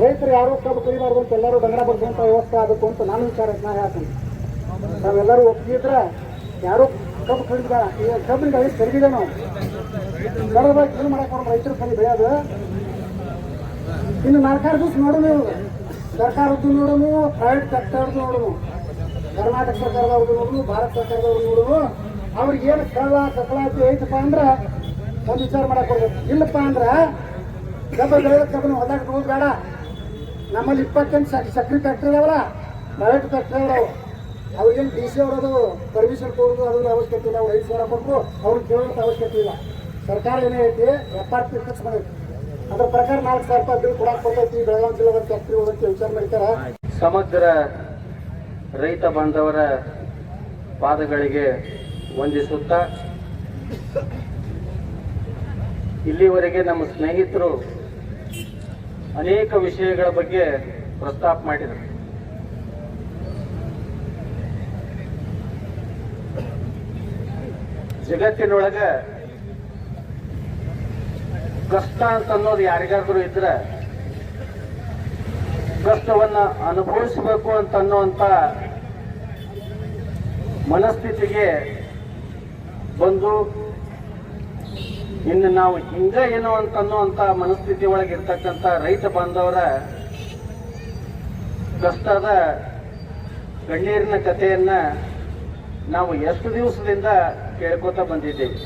ರೈತರು ಯಾರು ಕಬ್ಬು ಕಡಿಬಾರ್ದು ಅಂತ ಎಲ್ಲರೂ ಡಂಗರ ಬಗ್ಗುವಂತ ವ್ಯವಸ್ಥೆ ಆಗಬೇಕು ಅಂತ ನಾನು ವಿಚಾರ ನಾ ಹೇಳ್ತೀನಿ. ನಾವೆಲ್ಲರೂ ಒಪ್ಪಿದ್ರೆ ಯಾರು ಕಬ್ಬು ಕಡಿದ ಈ ಕಬ್ಬಿನ ಐದು ಕಡಿದಿದೆ ನಾವು? ಏನು ಮಾಡಕ್ಕೆ ರೈತರು ಸರಿ ಬೆಳೆಯೋದು. ಇನ್ನು ನಾಲ್ಕಾರು ದಿವಸ ನೋಡೋಣ ಸರ್ಕಾರದ್ದು ನೋಡೋನು ಪ್ರೈವೇಟ್ ಸೆಕ್ಟರ್ದು ನೋಡೋಣ. ಕರ್ನಾಟಕ ಸರ್ಕಾರದವ್ರದ್ದು ನೋಡೋನು ಭಾರತ ಸರ್ಕಾರದವ್ರು ನೋಡೋಣ. ಅವ್ರಿಗೆ ಏನು ಕಳ್ಳ ಕಸಲಾತಿ ಐತಪ್ಪ ಅಂದ್ರೆ ಒಂದು ವಿಚಾರ ಮಾಡಕ್ ಬರ್ಬೇಕು. ಇಲ್ಲಪ್ಪ ಅಂದ್ರೆ ಕಬ್ಬು ಬೆಳೆದ ಕಬ್ಬನ ಹೊದಾಗ ಹೋಗಿ ಬೇಡ. ನಮ್ಮಲ್ಲಿ ಇಪ್ಪತ್ತೆಂಟು ಸಕ್ಕರೆ ಫ್ಯಾಕ್ಟ್ರಿ ಇದಾವಲ್ಲ ಪ್ರೈವೇಟ್ ಫ್ಯಾಕ್ಟ್ರಿ ಅದಾವ ಅವ್ರಿಗೇನು ಡಿ ಸಿ ಅವರದು ಪರ್ಮಿಷನ್ ಕೊಡೋದು ಅದ್ರ ಅವಶ್ಯಕತೆ ಇಲ್ಲ ಐದು ಸಾವಿರ ಕೊಟ್ಟರು ಅವ್ರಿಗೆ ಕೇಳೋಂಥ ಅವಶ್ಯಕತೆ ಇಲ್ಲ. ಸರ್ಕಾರ ಏನೇ ಐತಿ ಎಫ್ ಆರ್ ಮಾಡೈತಿ ಅದ್ರ ಪ್ರಕಾರ ನಾಲ್ಕು ಸಾವಿರ ರೂಪಾಯಿ ಬಿಲ್ ಕೊಡಕ್ಕೆ ಬರ್ತೈತಿ, ಬೆಳಗಾವಿ ಜಿಲ್ಲೆ ಫ್ಯಾಕ್ಟ್ರಿ ಹೋಗಕ್ಕೆ ವಿಚಾರ ಮಾಡ್ತಾರ. ಸಮಗ್ರ ರೈತ ಬಾಂಧವರ ಪಾದಗಳಿಗೆ ವಂದಿಸುತ್ತಾ, ಇಲ್ಲಿವರೆಗೆ ನಮ್ಮ ಸ್ನೇಹಿತರು ಅನೇಕ ವಿಷಯಗಳ ಬಗ್ಗೆ ಪ್ರಸ್ತಾಪ ಮಾಡಿದರು. ಜಗತ್ತಿನೊಳಗ ಕಷ್ಟ ಅಂತ ಅನ್ನೋದು ಯಾರಿಗಾದ್ರೂ ಇದ್ರೆ ಕಷ್ಟವನ್ನ ಅನುಭವಿಸಬೇಕು ಅಂತ ಅನ್ನುವಂತ ಮನಸ್ಥಿತಿಗೆ ಬಂದು ಇನ್ನು ನಾವು ಹಿಂಗ ಏನೋ ಅಂತ ಅನ್ನುವಂತ ಮನಸ್ಥಿತಿ ಒಳಗೆ ಇರ್ತಕ್ಕಂಥ ರೈತ ಬಾಂಧವರ ಕಷ್ಟದ ಗಣ್ಯರಿನ ಕಥೆಯನ್ನ ನಾವು ಎಷ್ಟು ದಿವಸದಿಂದ ಕೇಳ್ಕೊತ ಬಂದಿದ್ದೇವೆ.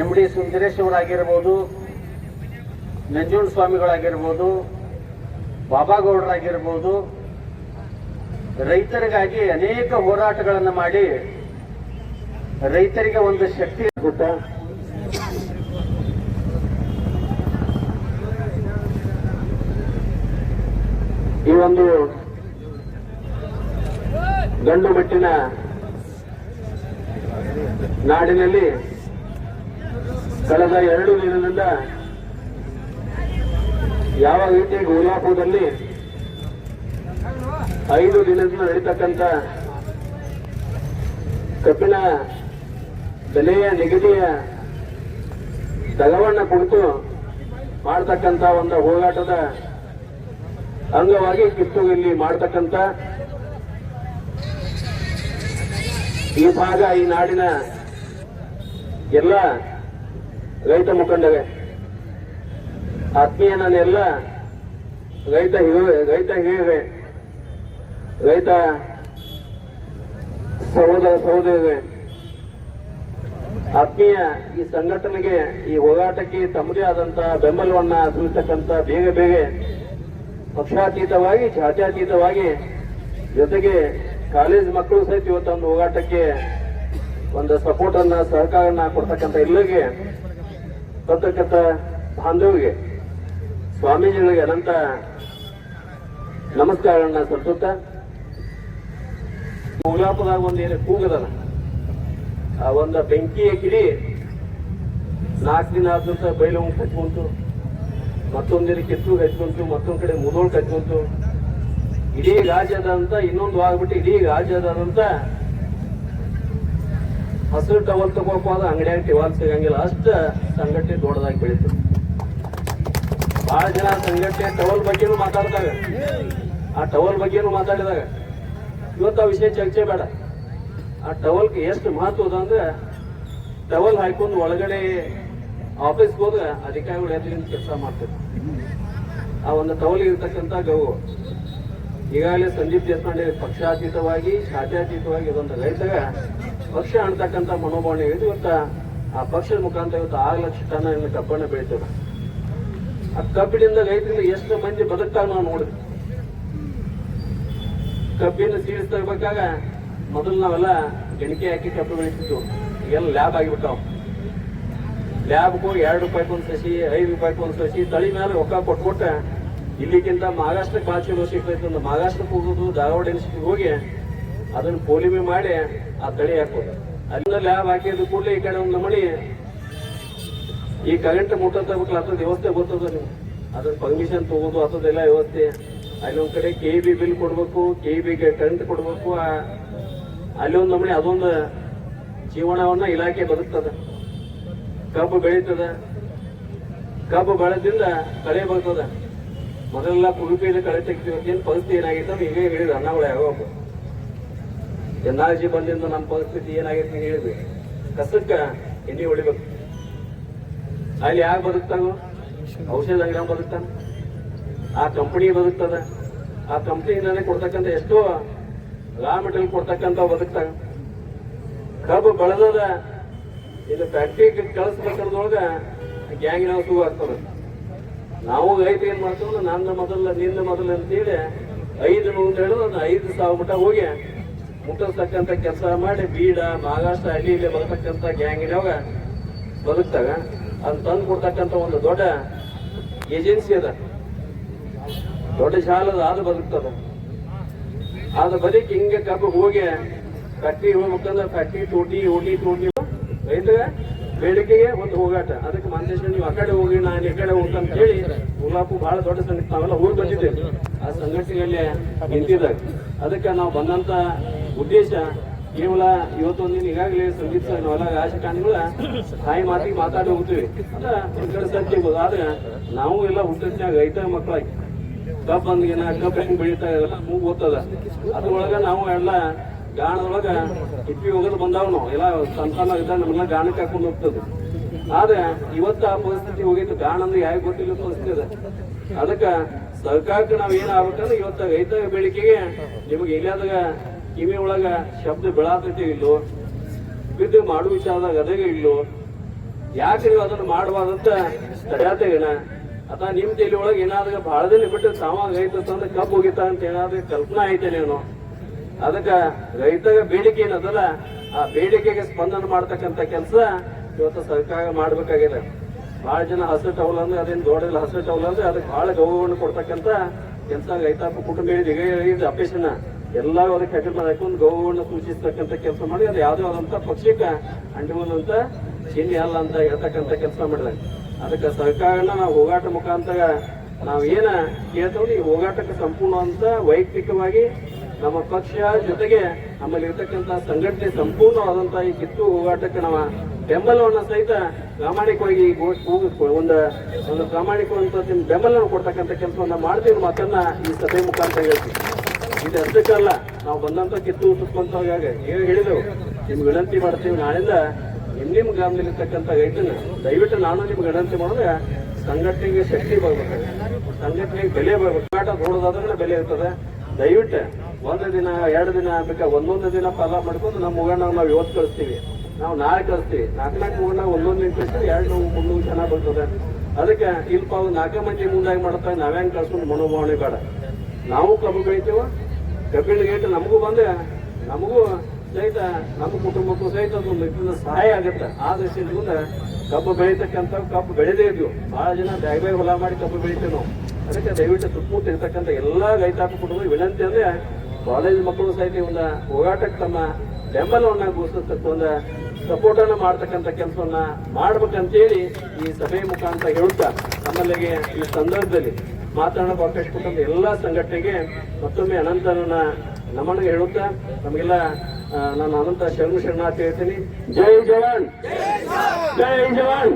ಎಂ ಡಿ ಸುಂದರೇಶ್ ಅವರಾಗಿರ್ಬೋದು, ನಂಜುಂಡ ಸ್ವಾಮಿಗಳಾಗಿರ್ಬೋದು ಬಾಬಾಗೌಡರಾಗಿರ್ಬೋದು ರೈತರಿಗಾಗಿ ಅನೇಕ ಹೋರಾಟಗಳನ್ನು ಮಾಡಿ ರೈತರಿಗೆ ಒಂದು ಶಕ್ತಿ ಗೊತ್ತಾ ಈ ಒಂದು ಗಂಡು ಮೆಟ್ಟಿನ ನಾಡಿನಲ್ಲಿ ಕಳೆದ ಎರಡು ದಿನದಿಂದ ಯಾವ ರೀತಿ ಗೋಲಾಪುರದಲ್ಲಿ ಐದು ದಿನದಿಂದ ನಡೀತಕ್ಕಂಥ ಕಬ್ಬಿನ ಬೆಲೆಯ ನಿಗದಿಯ ದಗವನ್ನ ಕುರಿತು ಮಾಡತಕ್ಕಂಥ ಒಂದು ಹೋರಾಟದ ಅಂಗವಾಗಿ ಕಿತ್ತು ಇಲ್ಲಿ ಮಾಡತಕ್ಕಂಥ ಈ ಭಾಗ, ಈ ನಾಡಿನ ಎಲ್ಲ ರೈತ ಮುಖಂಡರೇ, ಆತ್ಮೀಯ ನಾನೆಲ್ಲ ರೈತ ಹಿರಿಯ ರೈತ ಹಿರಿಯರೆ, ರೈತ ಸಹೋದರ ಸಹೋದರರೇ ಆತ್ಮೀಯ ಈ ಸಂಘಟನೆಗೆ, ಈ ಹೋರಾಟಕ್ಕೆ ತಮ್ಮದೇ ಆದಂತಹ ಬೆಂಬಲವನ್ನ ಸೂಚಿಸತಕ್ಕಂತ ಬೇಗ ಬೇಗ ಪಕ್ಷಾತೀತವಾಗಿ, ಜಾತ್ಯಾತೀತವಾಗಿ ಜೊತೆಗೆ ಕಾಲೇಜ್ ಮಕ್ಕಳು ಸಹಿತ ಇವತ್ತೊಂದು ಹೋರಾಟಕ್ಕೆ ಒಂದು ಸಪೋರ್ಟ್ ಅನ್ನ ಸಹಕಾರನ ಕೊಡ್ತಕ್ಕಂಥ ಎಲ್ಲರಿಗೆ ಬರ್ತಕ್ಕಂಥ ಬಾಂಧವರಿಗೆ ಸ್ವಾಮೀಜಿಗಳಿಗೆ ಅನಂತ ನಮಸ್ಕಾರಗಳನ್ನ ಸಲ್ಲಿಸುತ್ತಾ ಉಲಾಪದಾಗ ಒಂದು ಏನು ಕೂಗದಲ್ಲ. ಆ ಒಂದು ಬೆಂಕಿಯ ಕಿಡಿ ನಾಲ್ಕು ದಿನ ಆದಂತ ಬೈಲು ಕಚ್ಕೊಂತು ಮತ್ತೊಂದಿನ ಕಿತ್ತು ಕಚ್ಕೊಂತು ಮತ್ತೊಂದ್ ಕಡೆ ಮುದೋಳ್ ಕಚ್ಕೊಂತು ಇಡೀ ರಾಜ್ಯದಂತ ಇನ್ನೊಂದು ಆಗ್ಬಿಟ್ಟು ಇಡೀ ರಾಜ್ಯದಂತ ಹಸಿರು ಟವಲ್ ಹೋದ, ಅಂಗಡಿಯಾಗ ಟಿವಾಲ್ ಸಿಗಂಗಿಲ್ಲ. ಅಷ್ಟ ಸಂಘಟನೆ ದೊಡ್ಡದಾಗಿ ಬೆಳೀತು. ಬಹಳ ಜನ ಸಂಘಟನೆ ಟವಲ್ ಬಗ್ಗೆನೂ ಮಾತಾಡಿದಾಗ, ಆ ಟವಲ್ ಬಗ್ಗೆನೂ ಮಾತಾಡಿದಾಗ, ಇವತ್ತು ಆ ವಿಷಯ ಚರ್ಚೆ ಬೇಡ. ಆ ಟವಲ್ಗೆ ಎಷ್ಟು ಮಹತ್ವ ಅದ ಅಂದ್ರೆ ಟವಲ್ ಹಾಕೊಂಡು ಒಳಗಡೆ ಆಫೀಸ್ಗೆ ಹೋದ್ರೆ ಅಧಿಕಾರಿಗಳು ಎದುರಿನ ಕೆಲಸ ಮಾಡ್ತಾರೆ ಆ ಒಂದು ಟವಲ್ ಇರ್ತಕ್ಕಂಥ ಗೌರವ ಈಗಾಗಲೇ ಸಂದೀಪ್ ದೇಶಪಾಂಡೆ ಪಕ್ಷಾತೀತವಾಗಿ ಶಾತ್ಯಾತೀತವಾಗಿ ಇದೊಂದು ರೈತಗ ಪಕ್ಷ ಅಣ್ತಕ್ಕಂಥ ಮನೋಭಾವನೆ ಇದೆ. ಇವತ್ತು ಆ ಪಕ್ಷದ ಮುಖಾಂತರ ಇವತ್ತು ಆರು ಲಕ್ಷ ಟನ್ ಕಬ್ಬನ್ನು ಬೆಳಿತೇವೆ. ಆ ಕಬ್ಬಿನಿಂದ ರೈತರಿಂದ ಎಷ್ಟು ಮಂದಿ ಬದುಕ್ತಾಗ ನಾವು ನೋಡಿದ್ವಿ. ಕಬ್ಬಿನ ಸೀಡ್ಸ್ ತಗೋಬೇಕಾಗ ಮೊದಲು ನಾವೆಲ್ಲ ಗಣಿಕೆ ಹಾಕಿ ಕಬ್ಬು ಬೆಳಿತಿದ್ವು ಎಲ್ಲ ಲ್ಯಾಬ್ ಆಗಿಬಿಟ್ಟಾವ. ಲ್ಯಾಬ್ಗೆ ಹೋಗಿ ಎರಡು ರೂಪಾಯಿಗೆ ಒಂದು ಸಸಿ, ಐದು ರೂಪಾಯಿಗೆ ಒಂದು ಸಸಿ, ತಳಿ ಮೇಲೆ ರೊಕ್ಕ ಕೊಟ್ಕೊಟ್ಟ ಇಲ್ಲಿಗಿಂತ ಮಹಾರಾಷ್ಟ್ರಕ್ಕೆ ಭಾಳ ಚಲೋ ಸಿಗ್ತೈತೆ ಅಂತ ಮಹಾರಾಷ್ಟ್ರಕ್ಕೆ ಹೋಗೋದು ಧಾರವಾಡ ಯೂನಿವರ್ಸಿಟಿಗೆ ಹೋಗಿ ಅದನ್ನ ಪೋಲಿಮೆ ಮಾಡಿ ಆ ತಳಿ ಹಾಕೋದು ಅಲ್ಲಿಂದ ಲ್ಯಾಬ್ ಹಾಕಿದ ಕೂಡಲೇ ಈ ಕಡೆ ಒಂದು ನಮಣಿ ಈ ಕರೆಂಟ್ ಮೋಟರ್ ತಗೋಬೇಕಲ್ಲ ಅದ್ರ ವ್ಯವಸ್ಥೆ ಗೊತ್ತದ ನೀವು ಅದ್ರ ಪರ್ಮಿಷನ್ ತಗೋದು ಅದೆಲ್ಲ ವ್ಯವಸ್ಥೆ. ಅಲ್ಲಿ ಒಂದು ಕಡೆ ಕೆ ಬಿ ಬಿಲ್ ಕೊಡ್ಬೇಕು ಕೆ ಬಿಗೆ ಕರೆಂಟ್ ಕೊಡ್ಬೇಕು ಅಲ್ಲಿ ಒಂದು ನಮೂನೆ ಅದೊಂದು ಜೀವನವನ್ನ ಇಲಾಖೆ ಬದುಕ್ತದ. ಕಬ್ಬು ಬೆಳೀತದ. ಕಬ್ಬು ಬೆಳೆದಿಂದ ಕಳೆ ಬರ್ತದ. ಮೊದಲೆಲ್ಲ ಕುರುಪಿಯಿಂದ ಕಳೆ ತೆಗಿತೀವಿ ಏನು ಪರಿಸ್ಥಿತಿ ಏನಾಗಿತ್ತು ಅಂತ ಈಗ ಹೇಳಿದ್ರು ಅನ್ನಗಳು ಯಾವಾಗ ಎನ್ನಾಜಿ ಬಂದಿಂದ ನಮ್ಮ ಪರಿಸ್ಥಿತಿ ಏನಾಗೈತೆ ಅಂತ ಹೇಳಿದ್ವಿ ಕಸಕ್ಕ ಎಣ್ಣೆ ಹೊಡಿಬೇಕು. ಅಲ್ಲಿ ಯಾಕೆ ಬದುಕ್ತಾವ ಔಷಧ ಅಂಗಡಿ ಬದುಕ್ತಾನ. ಆ ಕಂಪನಿ ಬದುಕ್ತದ. ಆ ಕಂಪ್ನಿಯಿಂದಲೇ ಕೊಡ್ತಕ್ಕಂಥ ಎಷ್ಟೋ ರಾ ಮೆಟೀರಿಯಲ್ ಕೊಡ್ತಕ್ಕಂಥ ಬದುಕ್ತಾಗ ಕಬ್ಬು ಬೆಳೆದದ ಇದು ಫ್ಯಾಕ್ಟ್ರಿಗೆ ಗ್ಯಾಂಗ್ ಗ್ಯಾಂಗಿನ ಶುರು ಆಗ್ತದೆ ನಾವು ರೈತ ಏನ್ ಮಾಡ್ತೀವಿ ನಂದ ಮೊದಲ, ನಿಂದ ಮೊದಲ ಅಂತೇಳಿ ಐದು ನೂರು ಹೇಳಿದ್ರೆ ಒಂದು ಐದು ಸಾವಿರ ಮಟ್ಟ ಹೋಗಿ ಮುಟ್ಟಿಸ್ತಕ್ಕಂಥ ಕೆಲಸ ಮಾಡಿ ಬೀಡ ಮಹಾರಾಷ್ಟ್ರ ಹಳ್ಳಿ ಇಲ್ಲಿ ಬರ್ತಕ್ಕಂಥ ಗ್ಯಾಂಗಿನವಾಗ ಬದುಕ್ತಾಗ. ಅದನ್ನ ತಂದು ಕೊಡ್ತಕ್ಕಂಥ ಒಂದು ದೊಡ್ಡ ಏಜೆನ್ಸಿ ಅದ. ದೊಡ್ಡ ಶಾಲದ ಅದು ಬದುಕ್ತದ. ಅದ ಬದಿಕ್ ಹಿಂಗೆ ಕಬ್ಬು ಹೋಗಿ ಫ್ಯಾಕ್ಟ್ರಿ ಹೋಗ್ಬೇಕಂದ್ರೆ ಫ್ಯಾಕ್ಟ್ರಿ ತೋಟಿ ಓಟಿ ತೋಟಿ. ರೈತ ಬೇಡಿಕೆಗೆ ಒಂದು ಹೋಗಾಟ. ಅದಕ್ಕೆ ಮಂದೇಶ ನೀವು ಆ ಕಡೆ ಹೋಗಿ, ನಾನು ಈ ಕಡೆ ಹೋಗ್ತಂತ ಹೇಳಿ ಉಲ್ಲಾಪು ಬಹಳ ದೊಡ್ಡ ಸಂಘಟನೆ ನಾವೆಲ್ಲ ಹೋಗಿ ಬಂದಿದ್ದೇವೆ ಆ ಸಂಘಟನೆಯಲ್ಲಿ ನಿಂತಿದ್ದಾಗ ಅದಕ್ಕೆ ನಾವು ಬಂದಂತ ಉದ್ದೇಶ ಕೇವಲ ಇವತ್ತೊಂದು ದಿನ ಈಗಾಗಲೇ ಸಂಗೀತ ನಾವೆಲ್ಲ ರಾಜಕಾರಣಿಗಳ ತಾಯಿ ಮಾತಿಗೆ ಮಾತಾಡಿ ಹೋಗ್ತೀವಿ. ಅಂದ್ರೆ ಒಂದ್ ಕಡೆ ಆದ್ರೆ ನಾವು ಎಲ್ಲ ಹುಟ್ಟಿದ್ನಾಗ ರೈತರ ಮಕ್ಕಳಾಗಿ ಕಬ್ಬ್ ಬಂದ್ಗಿನ ಕಬ್ಬು ಹೆಂಗ್ ಬೆಳೀತಾ ಇದೆಲ್ಲ ಮೂಗ್ ಓದ್ತದ. ಅದ್ರೊಳಗ ನಾವು ಎಲ್ಲ ಗಾಣದೊಳಗ ಇಟ್ಟಿ ಹೋಗೋದು ಬಂದಾವ್ ನಾವು. ಎಲ್ಲ ಸಂತಾನ ಸಣ್ಣ ಇದ್ದಾಗ ಗಾಣಕ್ಕೆ ಹಾಕೊಂಡು ಹೋಗ್ತದೆ. ಆದ್ರೆ ಇವತ್ತು ಆ ಪರಿಸ್ಥಿತಿ ಹೋಗಿತ್ತು ಗಾಣ ಅಂದ್ರೆ ಯಾಕೆ ಗೊತ್ತಿಲ್ಲ ಪರಿಸ್ಥಿತಿ ಅದ. ಅದಕ್ಕ ಸರ್ಕಾರಕ್ಕೆ ನಾವ್ ಏನ್ ಆಗ್ಬೇಕಂದ್ರೆ ಇವತ್ತ ರೈತ ಬೆಳಿಕೆಗೆ ನಿಮಗೆ ಎಲ್ಲಾದಾಗ ಕಿವಿ ಒಳಗ ಶಬ್ದ ಬೆಳಾತೈತಿ ಇಲ್ಲೋ, ಬಿದ್ದು ಮಾಡುವ ವಿಚಾರದಾಗ ಅದಾಗ ಇಲ್ಲೋ ಯಾಕೆ ನೀವು ಅದನ್ನು ಮಾಡಬಾರ್ದಂತ ತಡೆಯಾತೇನ ಅಥವಾ ನಿಮ್ಮ ತಲೆ ಒಳಗೆ ಏನಾದ್ರೂ ಬಹಳ ದಿನ ಬಿಟ್ಟು ಸಾಮಾನ್ ರೈತ ತಂದ್ರೆ ಕಬ್ಬು ಹೋಗಿತ್ತ ಅಂತ ಏನಾದ್ರೂ ಕಲ್ಪನಾ ಐತೆ ನೀನು ಅದಕ್ಕ ರೈತಗ ಬೇಡಿಕೆ ಏನದಲ್ಲ, ಆ ಬೇಡಿಕೆಗೆ ಸ್ಪಂದನ ಮಾಡ್ತಕ್ಕಂತ ಕೆಲಸ ಇವತ್ತು ಸರ್ಕಾರ ಮಾಡ್ಬೇಕಾಗಿದೆ. ಬಹಳ ಜನ ಹಸಿರು ಟವಲ್ ಅಂದ್ರೆ ಅದೇನು ದೊಡ್ಡ ಹಸಿರು ಟೌಲ್ ಅಂದ್ರೆ ಅದಕ್ಕೆ ಬಹಳ ಗೌರವವನ್ನು ಕೊಡ್ತಕ್ಕಂತ ಕೆಲಸ ರೈತಾಪಿ ಕುಟುಂಬ ಅಪೇಕ್ಷಣ ಎಲ್ಲರೂ ಅದಕ್ಕೆ ಹೆಗಲ್ ಮಾಡಕ್ಕೆ ಹಾಕೊಂಡು ಗೌರವವನ್ನು ಸೂಚಿಸ್ತಕ್ಕಂಥ ಕೆಲಸ ಮಾಡಿ, ಅದು ಯಾವುದೇ ಆದಂತ ಪಕ್ಷಕ್ಕೆ ಅಂಟಿಕೊಂಡಂತ ಚಿಹ್ನೆ ಅಲ್ಲ ಅಂತ ಹೇಳ್ತಕ್ಕಂಥ ಕೆಲಸ ಮಾಡಿದಾಗ ಅದಕ್ಕೆ ಸರ್ಕಾರನ ನಾವು ಹೋಗಾಟ ಮುಖಾಂತರ ನಾವು ಏನ ಕೇಳ್ತೇವೆ ಈ ಹೋಗಾಟಕ್ಕೆ ಸಂಪೂರ್ಣ ಅಂತ ವೈಯಕ್ತಿಕವಾಗಿ ನಮ್ಮ ಪಕ್ಷ ಜೊತೆಗೆ ನಮ್ಮಲ್ಲಿ ಇರ್ತಕ್ಕಂಥ ಸಂಘಟನೆ ಸಂಪೂರ್ಣವಾದಂಥ ಈ ಕಿತ್ತು ಹೋಗಾಟಕ್ಕೆ ನಾವು ಬೆಂಬಲವನ್ನು ಸಹಿತ ಪ್ರಾಮಾಣಿಕವಾಗಿ ಒಂದು ಒಂದು ಪ್ರಾಮಾಣಿಕವಂತ ಬೆಂಬಲವನ್ನು ಕೊಡ್ತಕ್ಕಂಥ ಕೆಲಸವನ್ನು ಮಾಡ್ತೀವಿ ಮಾತನ್ನ ಈ ಸಭೆ ಮುಖಾಂತರ ಹೇಳ್ತೀವಿ. ಇದು ಅಷ್ಟಕ್ಕಲ್ಲ, ನಾವು ಬಂದಂತ ಕಿತ್ತು ಸುತ್ತಂತಾಗ ಏನು ಹೇಳಿದೆವು. ನಿಮ್ಗೆ ವಿನಂತಿ ಮಾಡ್ತೀವಿ ನಾಳಿಂದ ನಿಮ್ ನಿಮ್ ಗ್ರಾಮದಲ್ಲಿರ್ತಕ್ಕಂಥ ರೈತನ, ದಯವಿಟ್ಟು ನಾನು ನಿಮ್ಗೆ ವಿನಂತಿ ಮಾಡಿದ್ರೆ ಸಂಘಟನೆಗೆ ಶಕ್ತಿ ಬರ್ಬೇಕು. ಸಂಘಟನೆಗೆ ಬೆಲೆ ಬರ್ಬೇಕು. ಕಾಟ ನೋಡೋದಾದ್ರೆ ಬೆಲೆ ಇರ್ತದೆ. ದಯವಿಟ್ಟು ಒಂದು ದಿನ, ಎರಡು ದಿನ ಬೇಕಾ, ಒಂದೊಂದು ದಿನ ಫಲ ಮಾಡ್ಕೊಂಡು ನಮ್ಮ ಮುಗಣ್ಣ ನಾವು ಇವತ್ತು ಕಳಿಸ್ತೀವಿ. ನಾವು ನಾಳೆ ಕಳಿಸ್ತೀವಿ. ನಾಲ್ಕು ನಾಲ್ಕು ಮುಗಣ್ಣ ಒಂದೊಂದು ದಿನ ಕಳಿಸ್ತೀವಿ ಎರಡು ನೂರು, ಮುನ್ನೂರು ಜನ ಬರ್ತದೆ. ಅದಕ್ಕೆ ಇಲ್ಪ ಅವ್ರು ನಾಲ್ಕು ಮಂದಿ ಮುಂದಾಗಿ ಮಾಡ್ತಾ ನಾವೇನು ಕಳ್ಸ್ಕೊಂಡು ಮನೋಭಾವನೆ ಬೇಡ. ನಾವು ಕಬ್ಬು ಬೆಳಿತೀವ ಕಬ್ಬಿಣ ಗೇಟ್ ನಮಗೂ ಬಂದೆ. ನಮಗೂ ಸಹಿತ ನಮ್ಮ ಕುಟುಂಬಕ್ಕೂ ಸಹಿತ ಒಂದು ಇದರಿಂದ ಸಹಾಯ ಆಗುತ್ತೆ. ಆ ದೃಷ್ಟಿಯಿಂದ ಕಬ್ಬು ಬೆಳೀತಕ್ಕಂಥ ಕಬ್ಬು ಬೆಳೆದೇ ಇದ್ವು. ಬಹಳ ಜನ ಬ್ಯಾಗ್ ಬ್ಯಾಗ್ ಹೊಲ ಮಾಡಿ ಕಬ್ಬು ಬೆಳಿತೇವೆ ನಾವು. ಅದಕ್ಕೆ ದಯವಿಟ್ಟು ಸುತ್ತಮುತ್ತ ಇರ್ತಕ್ಕಂಥ ಎಲ್ಲ ರೈತಾಪಿ ಕುಟುಂಬ ವಿನಂತಿ ಅಂದ್ರೆ ಕಾಲೇಜ್ ಮಕ್ಕಳು ಸಹಿತ ಒಂದು ಹೋರಾಟಕ್ಕೆ ತಮ್ಮ ಬೆಂಬಲವನ್ನು ಘೋಷಿಸ್ತಕ್ಕ ಒಂದು ಸಪೋರ್ಟನ್ನು ಮಾಡ್ತಕ್ಕಂಥ ಕೆಲಸವನ್ನ ಮಾಡ್ಬೇಕಂತೇಳಿ ಈ ಸಭೆ ಮುಖಾಂತರ ಹೇಳುತ್ತಾ ನಮ್ಮಲ್ಲಿಗೆ ಈ ಸಂದರ್ಭದಲ್ಲಿ ಮಾತನಾಡೋಕೆ ಅವಕಾಶ ಕೊಟ್ಟಂತ ಎಲ್ಲಾ ಸಂಘಟನೆಗೆ ಮತ್ತೊಮ್ಮೆ ಅನಂತರನ್ನ ನಮ್ಮನ್ನು ಹೇಳುತ್ತಾ ನಮಗೆಲ್ಲ ಆ, ನಾನು ಅನಂತ ಶರಣ ಶರಣಾರ್ಥಿ ಹೇಳ್ತೀನಿ ಜೈ ಜವಾನ್ ಜೈ ಜವಾನ್